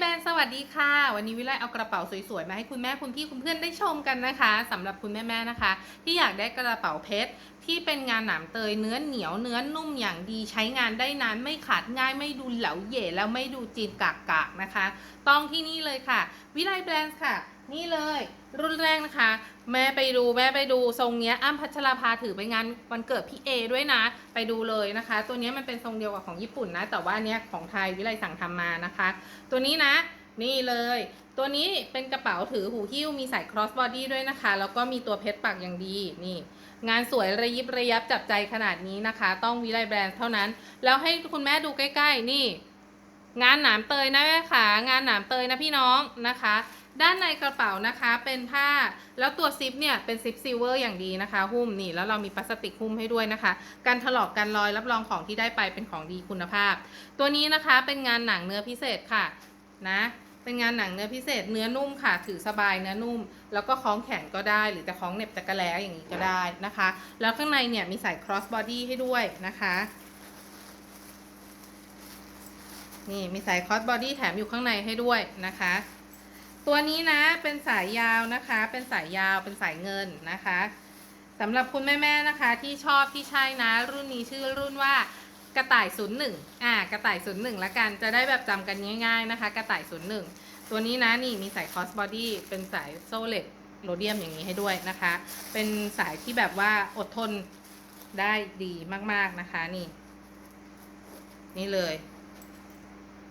แบรนด์สวัสดีค่ะ วันนี้วิไลเอากระเป๋าสวยๆ มาให้คุณแม่คุณพี่คุณเพื่อนได้ชมกันนะคะสำหรับคุณแม่ๆนะคะ ที่อยากได้กระเป๋าเพชรที่เป็นงานหนามเตยเนื้อเหนียวเนื้อนุ่มอย่างดีใช้งานได้นานไม่ขาดง่ายไม่ดูเหลวเหย่แล้วไม่ดูจีนกากๆนะคะ ต้องที่นี่เลยค่ะ วิไลแบรนด์ค่ะ นี่เลย รุ่นแรกนะคะ แม่ไปดูแม่ไปดูทรงเนี้ยอ้ำพัชราภาถือไปงานวันเกิดพี่เอด้วยนะ ไปดูเลยนะคะ ตัวนี้มันเป็นทรงเดียวกับของญี่ปุ่นนะ แต่ว่าเนี้ยของไทยวิไลสั่งทำมานะคะ ตัวนี้นะนี่เลย ตัวนี้เป็นกระเป๋าถือหูหิ้วมีใส่ cross body ด้วยนะคะ แล้วก็มีตัวเพชรปักอย่างดีนี่ งานสวยระยิบระยับจับใจขนาดนี้นะคะ ต้องวิไลแบรนด์เท่านั้น แล้วให้คุณแม่ดูใกล้ ๆ นี่ งานหนามเตยนะแม่ขางานหนามเตยนะพี่น้องนะคะ ด้านในกระเป๋านะคะเป็นผ้าแล้วตัวซิปเนี่ยเป็นซิปซิลเวอร์อย่างดีนะคะ หุ้มนี่แล้วเรามีพลาสติกหุ้มให้ด้วยนะคะการถลอกกันรอยรับรองของที่ได้ไปเป็นของดีคุณภาพ ตัวนี้นะคะเป็นงานหนังเนื้อพิเศษค่ะนะเป็นงานหนังเนื้อพิเศษเนื้อนุ่มค่ะ ถือสบายเนื้อนุ่ม แล้วก็คล้องแขนก็ได้ หรือจะคล้องเน็บตะกะแล้อย่างนี้ก็ได้นะคะ แล้วข้างในเนี่ยมีใส่ cross body ให้ด้วยนะคะ นี่มีสายคอสบอดี้แถมอยู่ข้างในให้ด้วยนะคะ ตัวนี้นะเป็นสายยาวนะคะ เป็นสายยาวเป็นสายเงินนะคะสำหรับคุณแม่ๆนะคะที่ชอบที่ใช่นะ รุ่นนี้ชื่อรุ่นว่ากระต่าย 01อ่ากระต่าย 01ละกันจะได้แบบจำกันง่ายๆนะคะ กระต่าย 01 ตัวนี้นะนี่มีสายคอสบอดี้เป็นสายโซเล็กโรเดียมอย่างนี้ให้ด้วยนะคะ เป็นสายที่แบบว่าอดทนได้ดีมากๆนะคะนี่ นี่เลย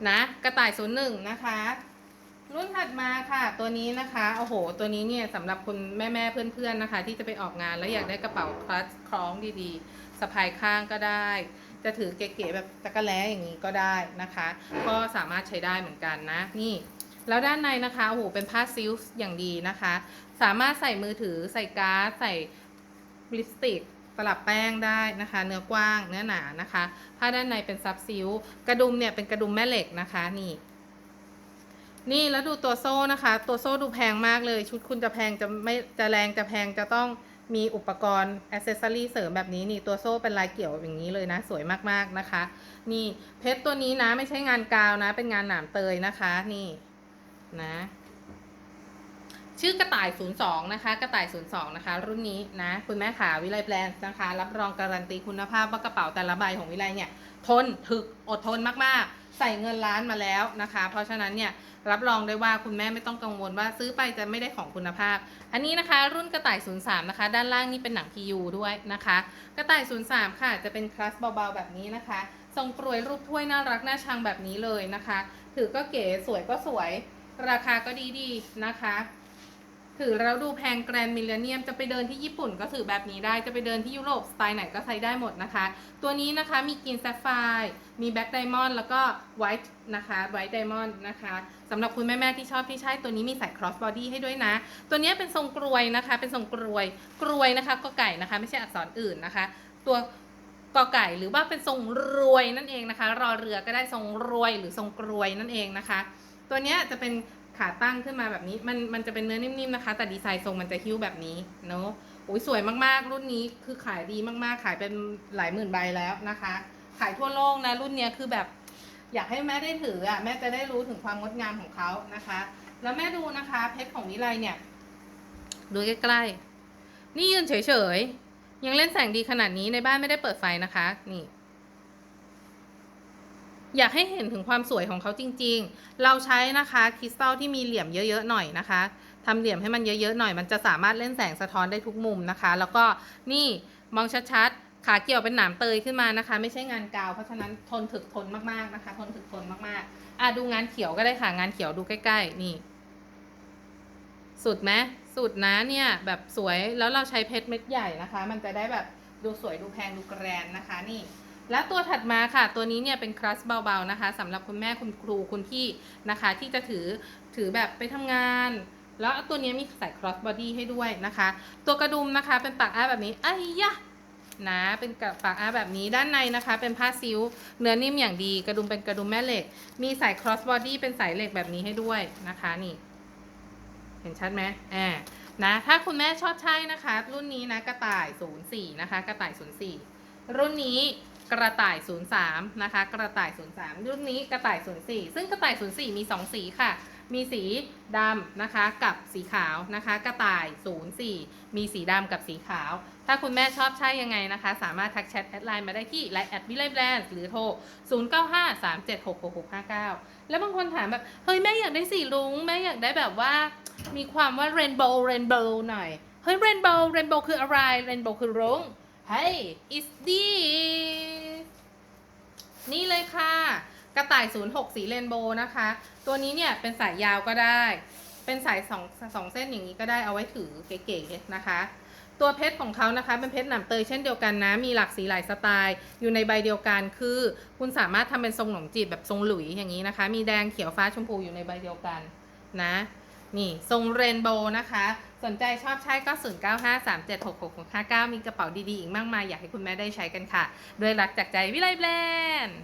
นะ กระต่ายศูนย์หนึ่งนะคะ รุ่นถัดมาค่ะ ตัวนี้นะคะโอ้โห ตัวนี้เนี่ยสำหรับคุณแม่แม่เพื่อนๆนะคะ ที่จะไปออกงานแล้วอยากได้กระเป๋าคลัตช์คล้องดีๆสะพายข้างก็ได้ จะถือเก๋ๆแบบตะกะแล้อย่างนี้ก็ได้นะคะ ก็สามารถใช้ได้เหมือนกันนะ นี่แล้วด้านในนะคะโอ้โหเป็นผ้าซิลค์อย่างดีนะคะ สามารถใส่มือถือใส่การ์ดใส่ลิปสติก ตลับแป้งได้นะคะ เนื้อกว้างเนื้อหนานะคะ ผ้าด้านในเป็นซับซิลกระดุมเนี่ยเป็นกระดุมแม่เหล็กนะคะนี่ นี่แล้วดูตัวโซ่นะคะ ตัวโซ่ดูแพงมากเลย ชุดคุณจะแพงจะไม่จะแรงจะแพงจะต้องมีอุปกรณ์อ c เซสซอรี่เสริมแบบนี้นี่ตัวโซ่เป็นลายเกี่ยวอย่างนี้เลยนะ สวยมากๆนะคะ นี่เพชรตัวนี้นะไม่ใช่งานกาวนะ เป็นงานหนามเตยนะคะ นี่นะ ชื่อกระต่าย 02 นะคะ กระต่าย 02 นะคะ รุ่นนี้นะ คุณแม่ขาวิไลแบรนด์นะคะ รับรองการันตีคุณภาพว่ากระเป๋าแต่ละใบของวิไลเนี่ย ทนถึกอดทนมากๆ ใส่เงินล้านมาแล้วนะคะ เพราะฉะนั้นเนี่ย รับรองได้ว่าคุณแม่ไม่ต้องกังวลว่าซื้อไปจะไม่ได้ของคุณภาพ อันนี้นะคะ รุ่นกระต่าย 03 นะคะ ด้านล่างนี่เป็นหนัง PU ด้วยนะคะ กระต่าย 03 ค่ะ จะเป็นคลาสเบาๆแบบนี้นะคะทรงกรวยรูปถ้วยน่ารักน่าชังแบบนี้เลยนะคะ ถือก็เก๋สวยก็สวย ราคาก็ดีๆนะคะ ถือแล้วดูแพงแกรนด์มิเลเนียมจะไปเดินที่ญี่ปุ่นก็ถือแบบนี้ได้จะไปเดินที่ยุโรปสไตล์ไหนก็ใช้ได้หมดนะคะ ตัวนี้นะคะมีกรีนแซฟไฟร์มีแบ็กไดมอนด์แล้วก็ไวท์นะคะไวท์ไดมอนด์นะคะสำหรับคุณแม่ๆที่ชอบที่ใช่ตัวนี้มีใส่ cross body ให้ด้วยนะ ตัวนี้เป็นทรงกรวยนะคะ เป็นทรงกรวยกรวยนะคะก็ไก่นะคะ ไม่ใช่อักษรอื่นนะคะ ตัวกอไก่หรือว่าเป็นทรงรวยนั่นเองนะคะ รอเรือก็ได้ทรงรวยหรือทรงกรวยนั่นเองนะคะ ตัวนี้จะเป็น ขาตั้งขึ้นมาแบบนี้ มันมันจะเป็นเนื้อนิ่มๆนะคะ แต่ดีไซน์ทรงมันจะหิ้วแบบนี้เนาะโอ้ยสวยมากๆ รุ่นนี้คือขายดีมากๆ ขายเป็นหลายหมื่นใบแล้วนะคะ ขายทั่วโลกนะรุ่นเนี้ยคือแบบ อยากให้แม่ได้ถืออะแม่จะได้รู้ถึงความงดงามของเขานะคะ แล้วแม่ดูนะคะเพชรของวิไลเนี่ยดูใกล้ๆนี่ยืนเฉยๆยังเล่นแสงดีขนาดนี้ในบ้านไม่ได้เปิดไฟนะคะ นี่ อยากให้เห็นถึงความสวยของเขาจริง ๆ เราใช้นะคะคริสตัลที่มีเหลี่ยมเยอะๆหน่อยนะคะทำเหลี่ยมให้มันเยอะๆหน่อย มันจะสามารถเล่นแสงสะท้อนได้ทุกมุมนะคะ แล้วก็นี่มองชัดๆ ขาเกี่ยวเป็นหนามเตยขึ้นมานะคะ ไม่ใช่งานกาว เพราะฉะนั้นทนถึกทนมากๆนะคะ ทนถึกทนมากๆอะดูงานเขียวก็ได้ค่ะงานเขียวดูใกล้ ๆ นี่ สุดไหมสุดนะเนี่ยแบบสวยแล้วเราใช้เพชรเม็ดใหญ่นะคะ มันจะได้แบบดูสวยดูแพงดูแกรนนะคะ นี่ แล้วตัวถัดมาค่ะ ตัวนี้เนี่ยเป็นครัสเบาๆนะคะสำหรับคุณแม่คุณครูคุณพี่นะคะ ที่จะถือถือแบบไปทำงาน แล้วตัวนี้มีใส่ cross body ให้ด้วยนะคะ ตัวกระดุมนะคะเป็นปากอ้าแบบนี้ไอ้ยะนะเป็นกับปากอ้าแบบนี้ด้านในนะคะ เป็นผ้าซิลเนื้อนิ่มอย่างดีกระดุมเป็นกระดุมแม่เหล็ก มีใส่ cross body เป็นสายเหล็กแบบนี้ให้ด้วยนะคะนี่ เห็นชัดไหมอ่านะถ้าคุณแม่ชอบใช้นะคะ รุ่นนี้นะกระต่าย 04 นะคะ กระต่าย 04 รุ่นนี้ กระต่าย 03 นะคะ กระต่าย 03 รุ่นนี้กระต่าย 04 ซึ่งกระต่าย 04 มี 2 สีค่ะ มีสีดำนะคะกับสีขาวนะคะ กระต่าย 04 มีสีดำกับสีขาว ถ้าคุณแม่ชอบใช่ยังไงนะคะ สามารถทักแชทแอดไลน์มาได้ที่ไลน์แอดวิไลแบรนด์หรือโทร 0953766659 แล้วบางคนถามแบบ เฮ้ย แม่อยากได้สีรุ้งแม่อยากได้แบบว่า มีความว่าเรนโบว์เรนโบว์หน่อย เฮ้ยเรนโบว์เรนโบว์คืออะไรเรนโบว์คือรุ้งเฮ้ย is this นี่เลยค่ะ กระต่าย 06 สีเรนโบว์นะคะ ตัวนี้เนี่ยเป็นสายยาวก็ได้ เป็นสายสองสองเส้นอย่างนี้ก็ได้เอาไว้ถือเก๋ๆนะคะ ตัวเพชรของเขานะคะ เป็นเพชรหนามเตยเช่นเดียวกันนะ มีหลากสีหลายสไตล์ อยู่ในใบเดียวกันคือ คุณสามารถทำเป็นทรงหนมจีบแบบทรงหลุยอย่างนี้นะคะ มีแดงเขียวฟ้าชมพูอยู่ในใบเดียวกันนะ นี่ทรงเรนโบว์นะคะ สนใจชอบใช้ก็ 0 9 5 3 7 6 6 6 5 9 มีกระเป๋าดีๆ อีกมากมาย อยากให้คุณแม่ได้ใช้กันค่ะ ด้วยรักจากใจวิไลแบรนด์